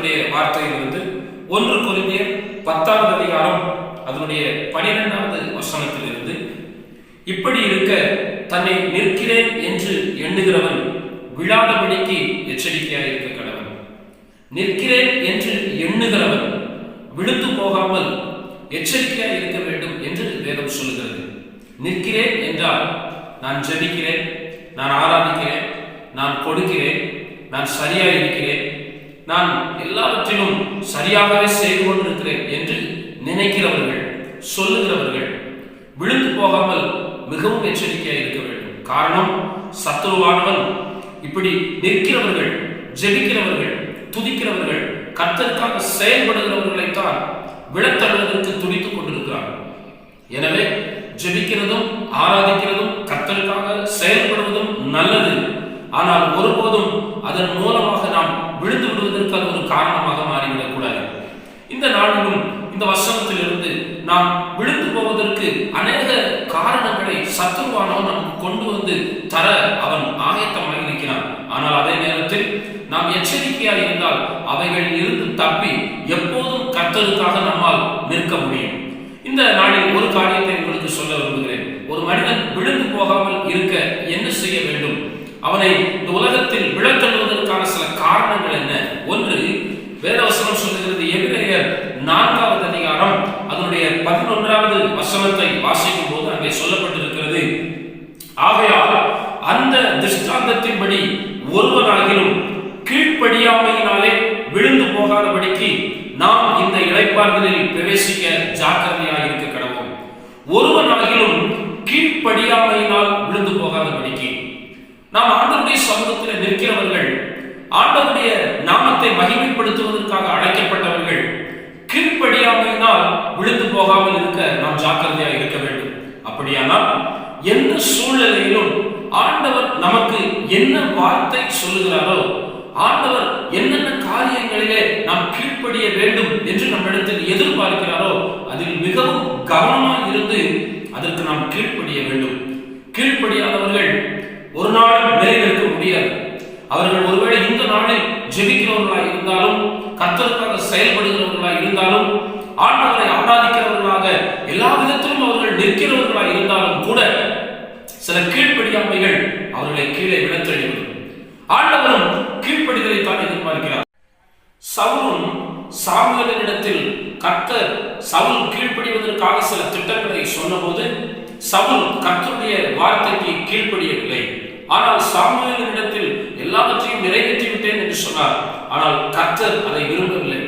இந்த வார்த்தையில் கர்த்தருடைய ஒன்று கொரிந்தியர் பத்தாவது அதிகாரம் அதனுடைய பனிரெண்டாவது வசனத்திலிருந்து இப்படி இருக்க தன்னை நிற்கிறேன் என்று எண்ணுகிறவன் விழாதபடிக்கு எச்சரிக்கையாக இருக்க கடவன். நிற்கிறேன் என்று எண்ணுகிறவன் விழுந்து போகாமல் எச்சரிக்கையாக இருக்க வேண்டும் என்று வேதம் சொல்லுகிறது. நிற்கிறேன் என்றால் நான் ஜெபிக்கிறேன் நான் ஆராதிக்கிறேன் நான் கொடுக்கிறேன் நான் சரியாக இருக்கிறேன் நான் எல்லாவற்றிலும் சரியாகவே செய்து கொண்டிருக்கிறேன் என்று நினைக்கிறவர்கள் சொல்லுகிறவர்கள் விழுந்து போகாமல் மிகவும் எச்சரிக்கையாக இருக்க வேண்டும். காரணம் சத்துருவானவன் இப்படி நிற்கிறவர்கள் ஜெபிக்கிறவர்கள் துதிக்கிறவர்கள் கத்தற்காக செயல்படுகிறவர்களைத்தான் விழத்தழுவதற்கு துடித்துக் கொண்டிருக்கிறார் எனவே ஜெபிக்கிறதும் ஆராதிக்கிறதும் கத்தற்காக செயல்படுவதும் நல்லது. ஆனால் ஒருபோதும் அதன் மூலமாக நாம் விழுந்து விடுவதற்கு அது ஒரு காரணமாக மாறிவிடக் கூடாது. இந்த நாளிலும் இந்த வசனத்திலிருந்து நாம் விழுந்து போவதற்கு அநேக காரணங்களை சத்துருவானவன் நமக்கு கொண்டு வந்து தர அவன் ஆயத்தமாக இருக்கிறான். ஆனால் அதே நேரத்தில் நாம் எச்சரிக்கையாக இருந்தால் அவைகளில் இருந்து தப்பி எப்போதும் கர்த்தருக்காக நம்மால் நிற்க முடியும். இந்த நாளில் ஒரு காரியத்தை உங்களுக்கு சொல்ல விரும்புகிறேன். ஒரு மனிதன் விழுந்து போகாமல் இருக்க என்ன செய்ய வேண்டும்? அவனை இந்த உலகத்தில் விழத்தள்ளுவதற்கான சில காரணங்கள் என்ன? ஒன்று வேதவசனம் சொல்லுகிறது எபிரேயர் நான்காவது அதிகாரம் அதனுடைய பதினொன்றாவது வசனத்தை வாசிக்கும் போது அங்கே சொல்லப்பட்டிருக்கிறது. ஆகையால் அந்த திருஷ்டாந்தத்தின்படி ஒருவனாகிலும் கீழ்ப்படியாமையினாலே விழுந்து போகாதபடிக்கு நாம் இந்த இழைப்பார்களில் பிரவேசிக்க ஜாக்கிரதையாக இருக்க கடவோம் ஒருவனாகிலும் கீழ்ப்படியாமையினால் விழுந்து நாம் ஆண்டவருடைய சமூகத்தில் நிற்கிறவர்கள் ஆண்டவருடைய நாமத்தை மகிமைப்படுத்துவதற்காக அழைக்கப்பட்டவர்கள் கீழ்ப்படியாமையினால் விழுந்து போகாமல் இருக்க நாம் ஜாக்கிரதையாக இருக்க வேண்டும். அப்படியானால் எந்த சூழ்நிலையிலும் ஆண்டவர் நமக்கு என்ன வார்த்தை சொல்லுகிறாரோ ஆண்டவர் என்னென்ன காரியங்களிலே நாம் கீழ்ப்படிய வேண்டும் என்று நம்மிடத்தில் எதிர்பார்க்கிறாரோ அதில் மிகவும் கவனமாக இருந்து அதற்கு நாம் கீழ்ப்படிய வேண்டும் கீழ்ப்படியாதவர்கள் ஒரு நாளும் நிலைநிற்க முடியாது அவர்கள் ஒருவேளை இந்த நாளில் ஜெபிக்கிறவர்களாக இருந்தாலும் கத்தருக்காக செயல்படுகிறவர்களாக இருந்தாலும் ஆண்டவரை ஆராதிக்கிறவர்களாக எல்லா விதத்திலும் அவர்கள் நிற்கிறவர்களாக இருந்தாலும் கூட சில கீழ்ப்படியாமைகள் அவர்களை கீழே விழத்தள்ளிவிடும் ஆண்டவரும் கீழ்ப்படிதலை தான் எதிர்பார்க்கிறார். சவுலும் சாமுவேலினிடத்தில் கர்த்தர் சவுல் கீழ்ப்படிவதற்காக சில திட்டங்களை சொன்னபோது சவுல் கர்த்தருடைய வார்த்தைக்கு கீழ்ப்படியவில்லை. ஆனால் சாமுவேலினிடத்தில் எல்லாவற்றையும் நிறைவேற்றி விட்டேன் என்று சொன்னார். ஆனால் கர்த்தர் அதை விரும்பவில்லை.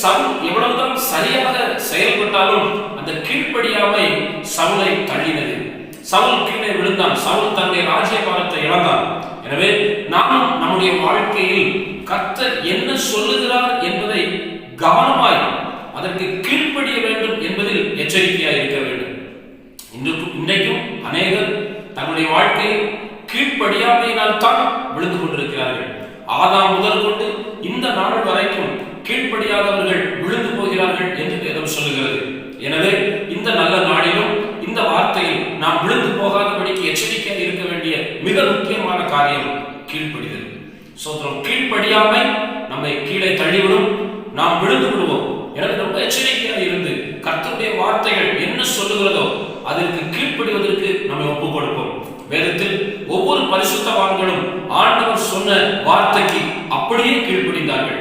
சவுல் எவ்வளவுதான் சரியாக செயல்பட்டாலும் அந்த கீழ்ப்படியாமை சவுலை தள்ளினது. சவுல் கீழே விழுந்தான். சவுல் தன்னுடைய ராஜ்யபாரத்தை இழந்தான். எனவே நாம் நம்முடைய வாழ்க்கையில் கர்த்தர் என்ன சொல்லுகிறார் என்பதை கவனமாய் அதற்கு கீழ்ப்படிய வேண்டும் என்பதில் எச்சரிக்கையாக இருக்க வேண்டும். இன்றைக்கும் இன்றைக்கும் அநேகர் தன்னுடைய வாழ்க்கையில் கீழ்ப்படியாமையினால் தான் விழுந்து கொண்டிருக்கிறார்கள். ஆதாம் முதல் கொண்டு இந்த நாள் வரைக்கும் கீழ்ப்படியாதவர்கள் விழுந்து போகிறார்கள் என்று வேதம் சொல்லுகிறது. எனவே இந்த நல்ல நாளிலும் இந்த வார்த்தையில் நாம் விழுந்து போகாதபடிக்கு எச்சரிக்கையாக இருக்க வேண்டிய மிக முக்கியமான காரியம் கீழ்ப்படிதல். சோதரம் கீழ்ப்படியாமை நம்மை கீழே தள்ளிவிடும். நாம் விழுந்து விடுவோம். எனவே ரொம்ப எச்சரிக்கையாக இருந்து கர்த்தருடைய வார்த்தைகள் என்ன சொல்லுகிறதோ அதற்கு கீழ்ப்படிவதற்கு நம்மை ஒப்பு கொடுப்போம். வேதத்தில் ஒவ்வொரு பரிசுத்தவான்களும் ஆண்டவர் சொன்ன வார்த்தைக்கு அப்படியே கீழ்ப்படிந்தார்கள்.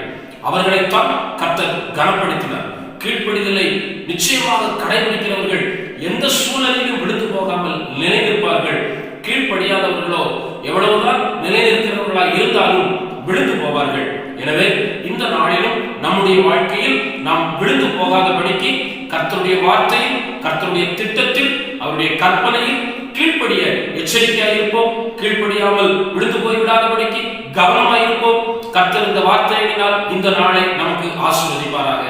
அவர்களைத்தான் கர்த்தர் கனப்படுத்தினார். கீழ்ப்படிதலை நிச்சயமாக கடைபிடிக்கிறவர்கள் எந்த சூழலிலும் விழுந்து போகாமல் நிலைநிற்பார்கள். கீழ்ப்படியாதவர்களோ எவ்வளவுதான் நிலைநிற்கிறவர்களாக இருந்தாலும் விழுந்து போவார்கள். எனவே இந்த நாளிலும் நம்முடைய வாழ்க்கையில் நாம் விழுந்து போகாதபடிக்கு கர்த்தருடைய வார்த்தையில் கர்த்தருடைய திட்டத்தில் அவருடைய கற்பனையில் கீழ்ப்படிய எச்சரிக்கையாக இருப்போம். கீழ்ப்படியாமல் விழுந்து போய்விடாதபடிக்கு கவனமாக இருப்போம். கர்த்தர் இந்த வார்த்தையினால் இந்த நாளை நமக்கு ஆசீர்வதிப்பாராக.